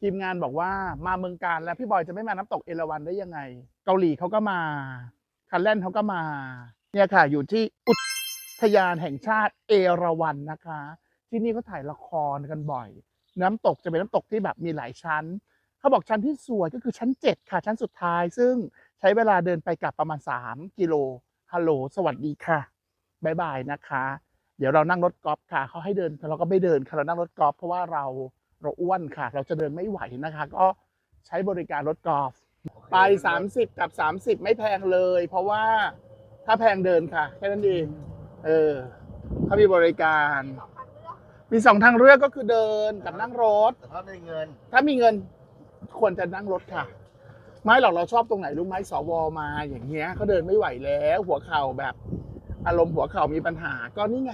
ทีมงานบอกว่ามาเมืองการแล้วพี่บอยจะไม่มาน้ำตกเอราวัณได้ยังไง เกาหลีเขาก็มาคันแลนเขาก็มา เนี่ยค่ะ อยู่ที่อุทยานแห่งชาติเอราวัณนะคะ ที่นี่เขาถ่ายละครกันบ่อย น้ำตกจะเป็นน้ำตกที่แบบมีหลายชั้นเขาบอกชั้นที่สวยก็คือชั้น 7 ค่ะ ชั้นสุดท้าย ซึ่งใช้เวลาเดินไปกลับประมาณ 3 กิโลฮัลโหลสวัสดีค่ะบายบายนะคะ เดี๋ยวเรานั่งรถกอล์ฟค่ะเขาให้เดินเราก็ไม่เดินค่ะเรานั่งรถกอล์ฟเพราะว่าเรา เราอ้วนค่ะ เราจะเดินไม่ไหวนะคะ ก็ใช้บริการรถกอล์ฟไป 30 กับ 30 ไม่แพงเลย เพราะว่าถ้าแพงเดินค่ะ แค่นั้นเองเออเขามีบริการ มีสองทางเลือกก็คือเดินกับนั่งรถ แต่ถ้าไม่มีเงิน ถ้ามีเงินควรจะนั่งรถค่ะ ไม่หรอกเราชอบตรงไหนรู้ไหมสวมาอย่างเงี้ยเขาเดินไม่ไหวแล้ว หัวเข่าแบบ อารมณ์หัวเข่ามีปัญหาก็นี่ไง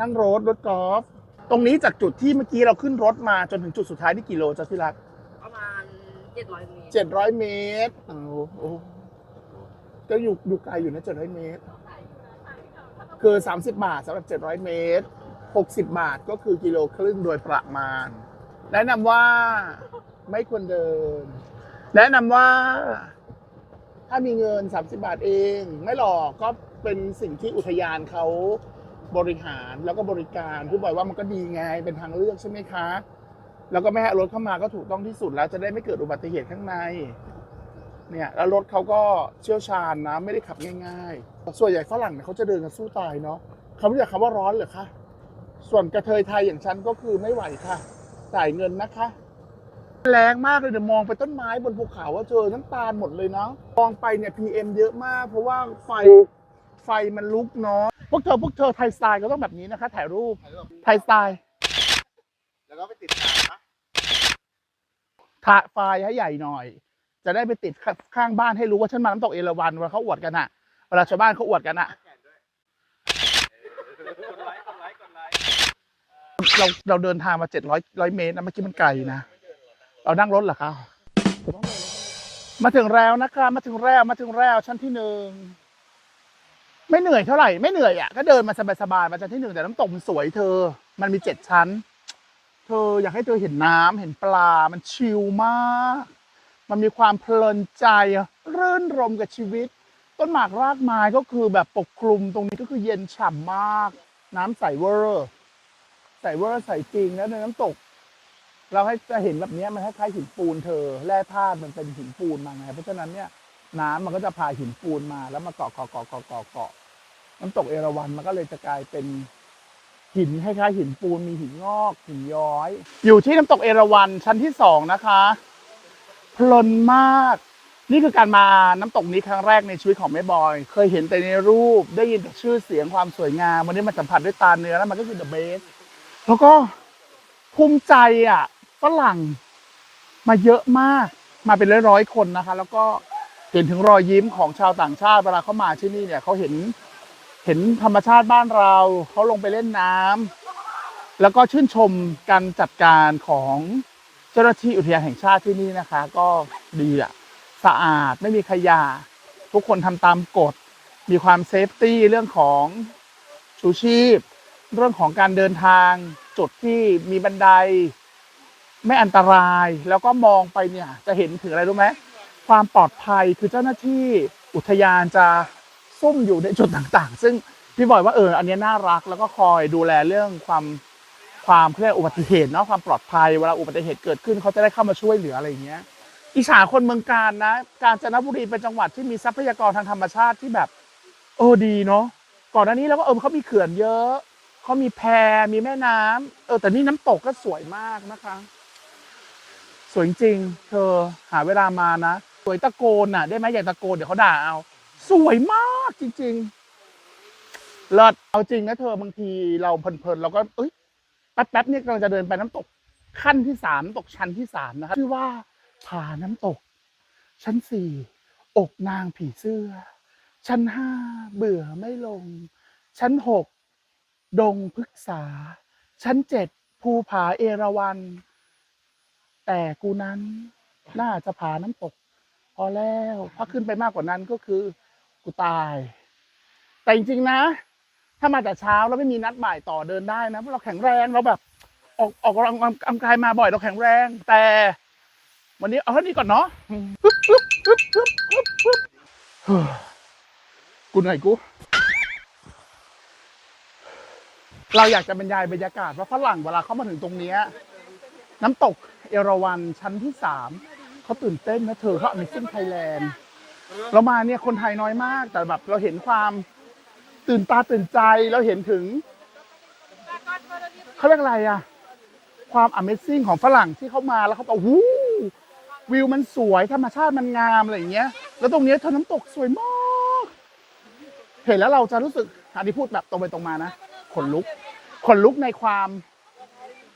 นั่งรถรถกอล์ฟ ตรงนี้จากจุดที่เมื่อกี้เราขึ้นรถมาจนถึงจุดสุดท้ายนี่กี่โลจ้ะที่รักประมาณเจ็ดร้อยเมตรเจ็ดร้อยเมตรโอ้โหก็อยู่อยู่ไกลอยู่นะเจ็ดร้อยเมตร คือสามสิบบาทสำหรับเจ็ดร้อยเมตรหกสิบบาทก็คือกิโลครึ่งโดยประมาณ แนะนำว่าไม่ควรเดิน แนะนำว่า ถ้ามีเงิน30บาทเอง ไม่หรอกก็เป็นสิ่งที่อุทยานเขา บริหารแล้วก็บริการพี่บอยว่ามันก็ดีไงเป็นทางเลือกใช่ไหมคะ แล้วก็ไม่ให้รถเข้ามาก็ถูกต้องที่สุดแล้วจะได้ไม่เกิดอุบัติเหตุข้างใน เนี่ยแล้วรถเขาก็เชี่ยวชาญนะไม่ได้ขับง่ายๆ ส่วนใหญ่ฝรั่งเนี่ยเขาจะเดินกันสู้ตายเนาะเขาไม่อยากคำว่าร้อนเหรอคะส่วนกระเทยไทยอย่างฉันก็คือไม่ไหวค่ะจ่ายเงินนะคะแรงมากเลยเดี๋ยวมองไปต้นไม้บนภูเขาว่าเจอน้ำตาลหมดเลยเนาะมองไปเนี่ย PM เยอะมาก เพราะว่าไฟไฟมันลุกเนาะ พวกเธอพวกเธอไทยสไตล์ก็ต้องแบบนี้นะคะ ถ่ายรูปถ่ายรูปไทยสไตล์แล้วก็ไปติดตามนะถ่ายไฟล์ให้ใหญ่หน่อย จะได้ไปติดข้างบ้านให้รู้ว่าฉันมาน้ำตกเอราวัณเวลาเขาอวดกันอะเวลาชาวบ้านเขาอวดกันอะแก่นด้วยเราเราเดินทางมาเจ็ดร้อยร้อยเมตรนะเมื่อกี้มันไกลนะเรานั่งรถเหรอคะมาถึงแล้วนะคะ มาถึงแล้วมาถึงแล้วชั้นที่หนึ่ง ไม่เหนื่อยเท่าไหร่ไม่เหนื่อยอะก็เดินมาสบายๆมาชั้นที่หนึ่งแต่น้ำตกมันสวยเธอ มันมีเจ็ดชั้น เธออยากให้เธอเห็นน้ำเห็นปลา มันชิลมาก มันมีความเพลินใจรื่นรมกับชีวิต ต้นหมากรากไม้ก็คือแบบปกคลุมตรงนี้ก็คือเย็นฉ่ำมาก น้ำใสเวอร์ใสเวอร์ใสจริงแล้วในน้ำตก เราให้จะเห็นแบบนี้มันคล้ายๆหินปูนเธอแร่ธาตุมันเป็นหินปูนมาไงเพราะฉะนั้นเนี่ย น้ำมันก็จะพาหินปูนมาแล้วมาเกาะเกาะเกาะเกาะเกาะเกาะน้ำตกเอราวัณมันก็เลยจะกลายเป็นหินคล้ายๆหินปูนมีหินงอกหินย้อย อยู่ที่น้ำตกเอราวัณชั้นที่สองนะคะเพลินมาก นี่คือการมาน้ำตกนี้ครั้งแรกในชีวิตของแม่บอย เคยเห็นแต่ในรูปได้ยินแต่ชื่อเสียงความสวยงามวันนี้มาสัมผัสด้วยตาเนื้อแล้วมันก็คือ the best แล้วก็ภูมิใจอะฝรั่งมาเยอะมากมาเป็นร้อยๆคนนะคะ แล้วก็ เห็นถึงรอยยิ้มของชาวต่างชาติเวลาเขามาที่นี่เนี่ยเขาเห็นเห็นธรรมชาติบ้านเราเขาลงไปเล่นน้ำแล้วก็ชื่นชมการจัดการของเจ้าหน้าที่อุทยานแห่งชาติที่นี่นะคะ ก็ดีอะสะอาดไม่มีขยะทุกคนทำตามกฎ มีความเซฟตี้เรื่องของชูชีพ เรื่องของการเดินทาง จุดที่มีบันได ไม่อันตรายแล้วก็มองไปเนี่ยจะเห็นถึงอะไรรู้ไหม ความปลอดภัยคือเจ้าหน้าที่อุทยานจะซุ่มอยู่ในจุดต่างๆ ซึ่งพี่บอยว่าเอออันนี้น่ารักแล้วก็คอยดูแลเรื่องความความเรียกอุบัติเหตุเนาะความปลอดภัยเวลาอุบัติเหตุเกิดขึ้นเขาจะได้เข้ามาช่วยเหลืออะไรอย่างเงี้ยอิจฉาคนเมืองการนะ กาญจนบุรีเป็นจังหวัดที่มีทรัพยากรทางธรรมชาติที่แบบโอ้ดีเนาะก่อนหน้านี้เราก็เออเขามีเขื่อนเยอะเขามีแพมีแม่น้ำเออแต่นี่น้ำตกก็สวยมากนะคะ สวยจริง เธอหาเวลามานะ สวยตะโกนน่ะ ได้ไหมอย่าตะโกนเดี๋ยวเขาด่าเอา สวยมากจริงๆเลิศเอาจริงนะเธอบางทีเราเพลินๆเราก็เอ้ยแป๊บๆเนี่ยกำลังจะเดินไปน้ำตกขั้นที่สามตกชั้นที่สามนะครับชื่อว่าผาน้ำตก ชั้นสี่อกนางผีเสื้อ ชั้นห้าเบื่อไม่ลง ชั้นหกดงพฤกษา ชั้นเจ็ดภูผาเอราวัณแต่กูนั้นน่าจะผาน้ำตก พอแล้วถ้าขึ้นไปมากกว่านั้นก็คือกูตาย แต่จริงๆนะ ถ้ามาแต่เช้าแล้วไม่มีนัดบ่ายต่อเดินได้นะเพราะเราแข็งแรงเราแบบ ออกออกกำลังกายมาบ่อยเราแข็งแรง แต่ วันนี้เอาเท่านี้ก่อนเนาะปึ๊บปึ๊บปึ๊บปึ๊บปึ๊บเฮ้ยกูเหนื่อยกู เราอยากจะบรรยายบรรยากาศว่าฝรั่งเวลาเขามาถึงตรงนี้ น้ำตกเอราวันชั้นที่สาม เขาตื่นเต้นนะเธอเขา Amazing Thailand เรามาเนี่ยคนไทยน้อยมาก แต่แบบเราเห็นความตื่นตาตื่นใจเราเห็นถึงเขาเรียกอะไรอะความ Amazing ของฝรั่งที่เขามาแล้วเขาบอกวู้วิวมันสวยธรรมชาติมันงามอะไรอย่างเงี้ย แล้วตรงเนี้ยเธอน้ำตกสวยมาก เห็นแล้วเราจะรู้สึกอันนี้พูดแบบตรงไปตรงมานะขนลุกขนลุกในความ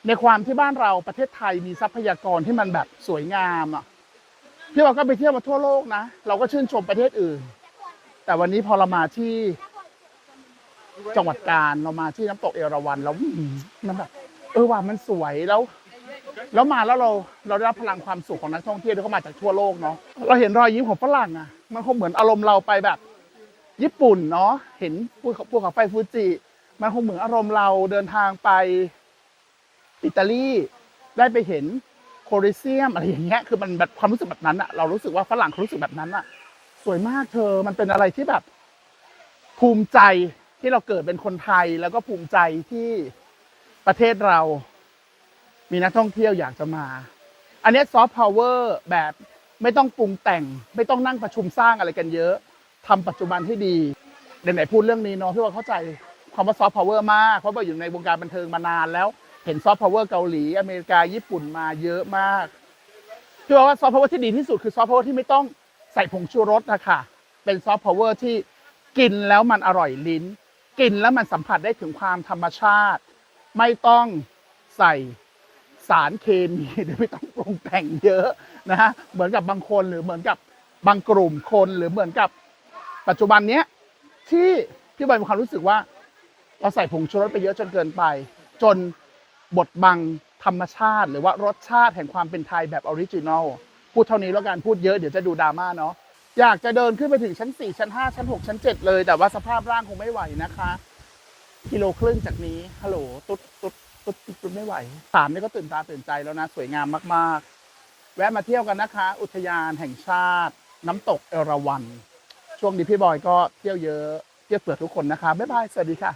ในความที่บ้านเราประเทศไทยมีทรัพยากรที่มันแบบสวยงามอะ พี่เราก็ไปเที่ยวมาทั่วโลกนะ เราก็ชื่นชมประเทศอื่น แต่วันนี้พอเรามาที่จังหวัดกาญเรามาที่น้ำตกเอราวัณแล้วมันแบบเออว่ามันสวยแล้ว แล้วมาแล้วเราเราได้รับพลังความสุขของนักท่องเที่ยวที่เขามาจากทั่วโลกเนาะเราเห็นรอยยิ้มของฝรั่งอะ มันคงเหมือนอารมณ์เราไปแบบ ญี่ปุ่นเนาะเห็นภูเขาภูเขาไฟฟูจิ มันคงเหมือนอารมณ์เราเดินทางไปอิตาลีได้ไปเห็น โคลิเซียมอะไรอย่างเงี้ยคือมันแบบความรู้สึกแบบนั้นอะเรารู้สึกว่าฝรั่งเขารู้สึกแบบนั้นอะสวยมากเธอมันเป็นอะไรที่แบบภูมิใจที่เราเกิดเป็นคนไทยแล้วก็ภูมิใจที่ประเทศเรา มีนักท่องเที่ยวอยากจะมา อันนี้ซอฟต์พาวเวอร์แบบไม่ต้องปรุงแต่ง ไม่ต้องนั่งประชุมสร้างอะไรกันเยอะทำปัจจุบันให้ดีไหนๆพูดเรื่องนี้เนาะพี่ว่าเข้าใจคำว่าซอฟต์พาวเวอร์มากเพราะว่าอยู่ในวงการบันเทิงมานานแล้ว เห็นซอฟต์พาวเวอร์เกาหลี อเมริกาญี่ปุ่นมาเยอะมากพี่ว่าว่าซอฟต์พาวเวอร์ที่ดีที่สุดคือซอฟต์พาวเวอร์ที่ไม่ต้องใส่ผงชูรสนะคะเป็นซอฟต์พาวเวอร์ที่กินแล้วมันอร่อยลิ้น กินแล้วมันสัมผัสได้ถึงความธรรมชาติ ไม่ต้องใส่สารเคมีหรือไม่ต้องปรุงแต่งเยอะนะฮะเหมือนกับบางคนหรือเหมือนกับบางกลุ่มคนหรือเหมือนกับปัจจุบันเนี้ยที่พี่บอยมีความรู้สึกว่า เราใส่ผงชูรสไปเยอะจนเกินไป จน บดบังธรรมชาติ หรือว่ารสชาติแห่งความเป็นไทยแบบออริจินอลพูดเท่านี้แล้วกันพูดเยอะเดี๋ยวจะดูดราม่าเนาะอยากจะเดินขึ้นไปถึงชั้น 4 ชั้น 5 ชั้น 6 ชั้น 7 เลย แต่ว่าสภาพร่างคงไม่ไหวนะคะ กิโลครึ่งจากนี้ฮัลโหลตุ๊ดตุ๊ดตุ๊ดตุ๊ดไม่ไหวสามนี่ก็ตื่นตาตื่นใจแล้วนะ สวยงามมากๆ แวะมาเที่ยวกันนะคะ อุทยานแห่งชาติ น้ำตกเอราวัณช่วงนี้พี่บอยก็เที่ยวเยอะเที่ยวเปลือกทุกคนนะคะบ๊ายบายสวัสดีค่ะ